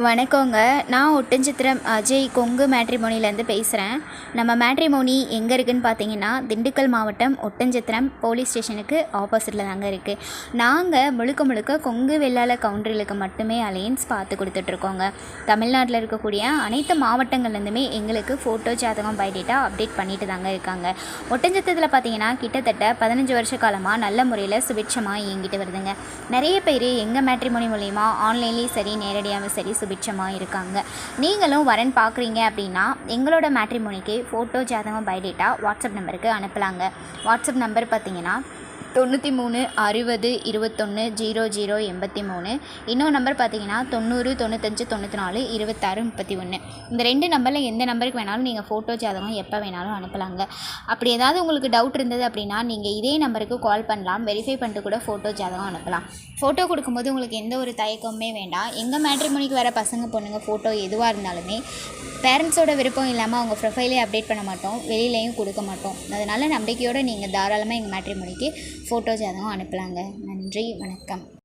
வணக்கங்க. நான் ஒட்டஞ்சித்திரம் அஜய் கொங்கு மேட்ரிமோனிலேருந்து பேசுகிறேன் நம்ம மேட்ரிமோனி எங்கே இருக்குதுன்னு பார்த்தீங்கன்னா திண்டுக்கல் மாவட்டம் ஒட்டஞ்சித்திரம் போலீஸ் ஸ்டேஷனுக்கு ஆப்போசிட்டில் தாங்க இருக்குது நாங்கள் முழுக்க முழுக்க கொங்கு வெள்ளாள கவுண்டர்களுக்கு மட்டுமே அலையன்ஸ் பார்த்து கொடுத்துட்ருக்கோங்க. தமிழ்நாட்டில் இருக்கக்கூடிய அனைத்து மாவட்டங்கள்லேருந்துமே எங்களுக்கு ஃபோட்டோ ஜாதகம் பயோடேட்டா அப்டேட் பண்ணிட்டு தாங்க இருக்காங்க. ஒட்டஞ்சத்திரத்தில் பார்த்தீங்கன்னா கிட்டத்தட்ட பதினஞ்சு வருஷ காலமாக நல்ல முறையில் சுபிட்சமாக இயங்கிட்டு வருதுங்க. நிறைய பேர் எங்கள் மேட்ரிமோனி மூலிமா ஆன்லைன்லேயும் சரி நேரடியாகவும் சரி சுபிட்சமாக இருக்காங்க நீங்களும் வரன் பார்க்குறீங்க அப்படின்னா எங்களோட மேட்ரிமோனிக்கு ஃபோட்டோ ஜாதகம் பயோடேட்டா வாட்ஸ்அப் நம்பருக்கு அனுப்பலாங்க. வாட்ஸ்அப் நம்பர் பார்த்தீங்கன்னா தொண்ணூற்றி மூணு அறுபது இருபத்தொன்று ஜீரோ ஜீரோ எண்பத்தி மூணு. இன்னொரு நம்பர் பார்த்தீங்கன்னா தொண்ணூறு தொண்ணூத்தஞ்சு தொண்ணூற்றி நாலு இருபத்தாறு முப்பத்தி ஒன்று இந்த ரெண்டு நம்பரில் எந்த நம்பருக்கு வேணாலும் நீங்கள் ஃபோட்டோ ஜாதகம் எப்போ வேணாலும் அனுப்பலாங்க. அப்படி ஏதாவது உங்களுக்கு டவுட் இருந்தது அப்படின்னா நீங்கள் இதே நம்பருக்கு கால் பண்ணலாம். வெரிஃபை பண்ணிட்டு கூட ஃபோட்டோ ஜாதகம் அனுப்பலாம். ஃபோட்டோ கொடுக்கும்போது உங்களுக்கு எந்த ஒரு தயக்கமுமே வேண்டாம். எங்கள் மேட்ரிமோனிக்கு வர பசங்க பொண்ணுங்க ஃபோட்டோ எதுவாக இருந்தாலுமே பேரண்ட்ஸோட விருப்பம் இல்லாமல் அவங்க ப்ரொஃபைலே அப்டேட் பண்ண மாட்டோம். வெளியிலையும் கொடுக்க மாட்டோம். அதனால் நம்பிக்கையோடு நீங்கள் தாராளமாக எங்கள் மேட்ரிமோனிக்கு ஃபோட்டோ ஜாதகம் அனுப்பலாங்க. நன்றி வணக்கம்.